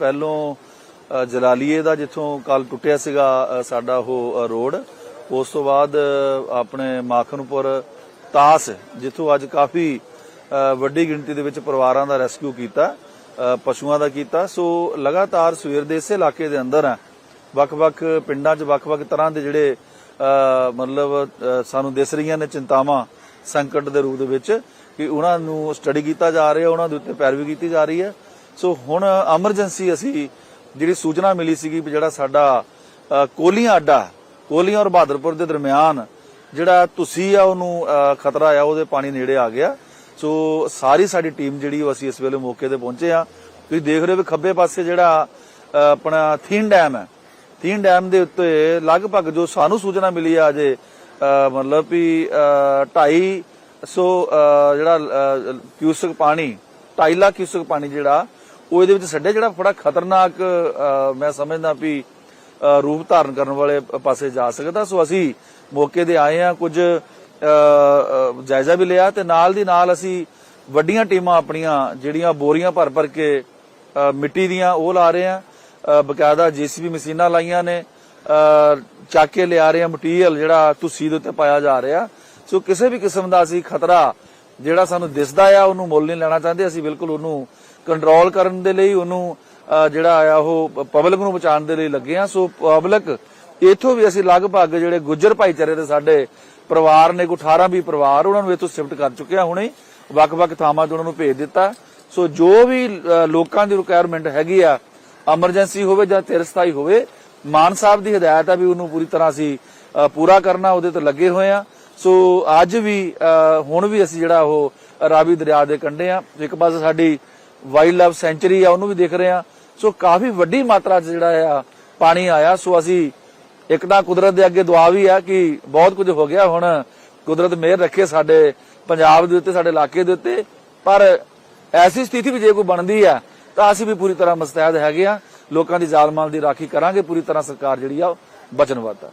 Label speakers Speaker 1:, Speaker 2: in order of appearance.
Speaker 1: ਪਹਿਲੋਂ ਜਲਾਲੀਏ ਦਾ ਜਿੱਥੋਂ ਕੱਲ ਟੁੱਟਿਆ ਸੀਗਾ ਸਾਡਾ ਉਹ ਰੋਡ, ਉਸ ਤੋਂ ਬਾਅਦ ਆਪਣੇ ਮਾਖਨਪੁਰ ਤਾਸ, ਜਿੱਥੋਂ ਅੱਜ ਕਾਫੀ ਵੱਡੀ ਗਿਣਤੀ ਦੇ ਵਿੱਚ ਪਰਿਵਾਰਾਂ ਦਾ ਰੈਸਕਿਊ ਕੀਤਾ ਪਸ਼ੂਆਂ ਦਾ ਕੀਤਾ। ਸੋ ਲਗਾਤਾਰ ਸਵੇਰ ਦੇ ਇਸੇ ਇਲਾਕੇ ਦੇ ਅੰਦਰ ਆ। ਵੱਖ-ਵੱਖ ਪਿੰਡਾਂ 'ਚ ਵੱਖ-ਵੱਖ ਤਰ੍ਹਾਂ ਦੇ ਜਿਹੜੇ ਮਤਲਬ ਸਾਨੂੰ ਦਿਸ ਰਹੀਆਂ ਨੇ ਚਿੰਤਾਵਾਂ ਸੰਕਟ ਦੇ ਰੂਪ ਦੇ ਵਿੱਚ ਕਿ ਉਹਨਾਂ ਨੂੰ ਸਟੱਡੀ ਕੀਤਾ ਜਾ ਰਿਹਾ, ਉਹਨਾਂ ਦੇ ਉੱਤੇ ਪੈਰਵੀ ਕੀਤੀ ਜਾ ਰਹੀ ਹੈ। ਸੋ ਹੁਣ ਐਮਰਜੈਂਸੀ ਅਸੀਂ ਜਿਹੜੀ ਸੂਚਨਾ ਮਿਲੀ ਸੀਗੀ ਵੀ ਜਿਹੜਾ ਸਾਡਾ ਅ, ਕੋਲੀਆਂ ਅੱਡਾ ਕੋਲੀਆਂ ਔਰ ਬਹਾਦਰਪੁਰ ਦੇ ਦਰਮਿਆਨ ਜਿਹੜਾ ਤੁਸੀਂ ਆ ਉਹਨੂੰ ਖਤਰਾ ਆ ਉਹਦੇ ਪਾਣੀ ਨੇੜੇ ਆ ਗਿਆ। ਸੋ ਸਾਰੀ ਸਾਡੀ ਟੀਮ ਜਿਹੜੀ ਉਹ ਅਸੀਂ ਇਸ ਵੇਲੇ ਮੌਕੇ ਤੇ ਪਹੁੰਚੇ ਆ ਤੁਸੀਂ ਦੇਖ ਰਹੇ ਹੋ ਵੀ ਖੱਬੇ ਪਾਸੇ ਜਿਹੜਾ ਆਪਣਾ ਥੀਨ ਡੈਮ ਹੈ। ਥੀਨ ਡੈਮ ਦੇ ਉੱਤੇ ਲਗਭਗ ਜੋ ਸਾਨੂੰ ਸੂਚਨਾ ਮਿਲੀ ਆ ਅਜੇ ਮਤਲਬ ਵੀ 2.5 ਸੋ ਜਿਹੜਾ ਕਿਊਸਕ ਪਾਣੀ 2.5 ਲੱਖ ਕਿਊਸਕ ਪਾਣੀ ਜਿਹੜਾ ਉਹ ਇਹਦੇ ਵਿੱਚ ਛੱਡਿਆ ਜਿਹੜਾ ਬੜਾ ਖਤਰਨਾਕ ਮੈਂ ਸਮਝਦਾ ਵੀ ਰੂਪ ਧਾਰਨ ਕਰਨ ਵਾਲੇ ਪਾਸੇ ਜਾ ਸਕਦਾ। ਸੋ ਅਸੀਂ ਮੌਕੇ ਤੇ ਆਏ ਆ ਕੁਝ ਜਾਇਜ਼ਾ ਵੀ ਲਿਆ ਤੇ ਨਾਲ ਦੀ ਨਾਲ ਅਸੀਂ ਵੱਡੀਆਂ ਟੀਮਾਂ ਆਪਣੀਆਂ ਜਿਹੜੀਆਂ ਬੋਰੀਆਂ ਭਰ ਭਰ ਕੇ ਮਿੱਟੀ ਦੀਆਂ ਉਹ ਲਾ ਰਹੇ ਆ ਅ, ਬਕਾਇਦਾ ਜੀਸੀਬੀ ਮਸ਼ੀਨਾਂ ਲਾਈਆਂ ਨੇ ਅ, ਚੱਕ ਲਿਆ ਰਹੇ ਆ ਮਟੀਰੀਅਲ ਜਿਹੜਾ ਤੁਸੀਂ ਦੇ ਉੱਤੇ ਪਾਇਆ ਜਾ ਰਿਹਾ। ਸੋ ਕਿਸੇ ਵੀ ਕਿਸਮ ਦਾ ਅਸੀਂ ਖਤਰਾ ਜਿਹੜਾ ਸਾਨੂੰ ਦਿਸਦਾ ਆ, ਉਹਨੂੰ ਮੁੱਲ ਨਹੀਂ ਲੈਣਾ ਚਾਹੁੰਦੇ। ਅਸੀਂ ਬਿਲਕੁਲ ਉਹਨੂੰ ਕੰਟਰੋਲ ਕਰਨ ਦੇ ਲਈ, ਉਹਨੂੰ ਜਿਹੜਾ ਆ, ਉਹ ਪਬਲਿਕ ਨੂੰ ਬਚਾਉਣ ਦੇ ਲਈ ਲੱਗੇ ਆ। ਸੋ ਪਬਲਿਕ ਇਥੋਂ ਵੀ ਅਸੀਂ ਲਗਭਗ ਜਿਹੜੇ ਗੁੱਜਰ ਭਾਈਚਾਰੇ ਦੇ ਸਾਡੇ ਪਰਿਵਾਰ ਨੇ ਕੋ 18 ਵੀ ਪਰਿਵਾਰ, ਉਹਨਾਂ ਨੂੰ ਇਥੋਂ ਸ਼ਿਫਟ ਕਰ ਚੁੱਕਿਆ ਹੁਣੇ। ਵੱਖ-ਵੱਖ ਥਾਵਾਂ ਤੋਂ ਉਹਨਾਂ ਨੂੰ ਭੇਜ ਦਿੱਤਾ। ਸੋ ਜੋ ਵੀ ਲੋਕਾਂ ਦੀ ਰਿਕੁਆਇਰਮੈਂਟ ਹੈਗੀ ਆ ਐਮਰਜੈਂਸੀ ਹੋਵੇ ਜਾਂ ਤਿਰਸਥਾਈ ਹੋਵੇ, ਮਾਨ ਸਾਹਿਬ ਦੀ ਹਦਾਇਤ ਆ ਵੀ ਉਹਨੂੰ ਪੂਰੀ ਤਰ੍ਹਾਂ ਅਸੀਂ ਪੂਰਾ ਕਰਨਾ, ਉਹਦੇ ਤੇ ਲੱਗੇ ਹੋਏ ਆ। ਸੋ ਅੱਜ ਵੀ ਹੁਣ ਵੀ ਅਸੀਂ ਜਿਹੜਾ ਉਹ ਰਾਵੀ ਦਰਿਆ ਦੇ ਕੰਢੇ ਆ ਇੱਕ ਪਾਸੇ ਸਾਡੀ ਵਾਈਲਡ ਲਾਈਫ ਸੈਂਚੁਰੀ ਆ, ਉਹਨੂੰ ਵੀ ਦੇਖ ਰਹੇ ਆ ਸੋ ਕਾਫੀ ਵੱਡੀ ਮਾਤਰਾ 'ਚ ਜਿਹੜਾ ਆ ਪਾਣੀ ਆਇਆ। ਸੋ ਅਸੀਂ ਇੱਕ ਤਾਂ ਕੁਦਰਤ ਦੇ ਅੱਗੇ ਦੁਆ ਵੀ ਆ ਕਿ ਬਹੁਤ ਕੁਝ ਹੋ ਗਿਆ। ਹੁਣ ਕੁਦਰਤ ਮਿਹਰ ਰੱਖੇ ਸਾਡੇ ਪੰਜਾਬ ਦੇ ਉੱਤੇ, ਸਾਡੇ ਇਲਾਕੇ ਦੇ ਉੱਤੇ। ਪਰ ਐਸੀ ਸਥਿਤੀ ਵੀ ਜੇ ਕੋਈ ਬਣਦੀ ਆ, ਤਾਂ ਅਸੀਂ ਵੀ ਪੂਰੀ ਤਰ੍ਹਾਂ ਮਸਤੈਦ ਹੈਗੇ ਆ ਲੋਕਾਂ ਦੀ ਜਾਨ ਮਾਲ ਦੀ ਰਾਖੀ ਕਰਾਂਗੇ। ਪੂਰੀ ਤਰ੍ਹਾਂ ਸਰਕਾਰ ਜਿਹੜੀ ਆ, ਉਹ ਵਚਨਬੱਧ ਆ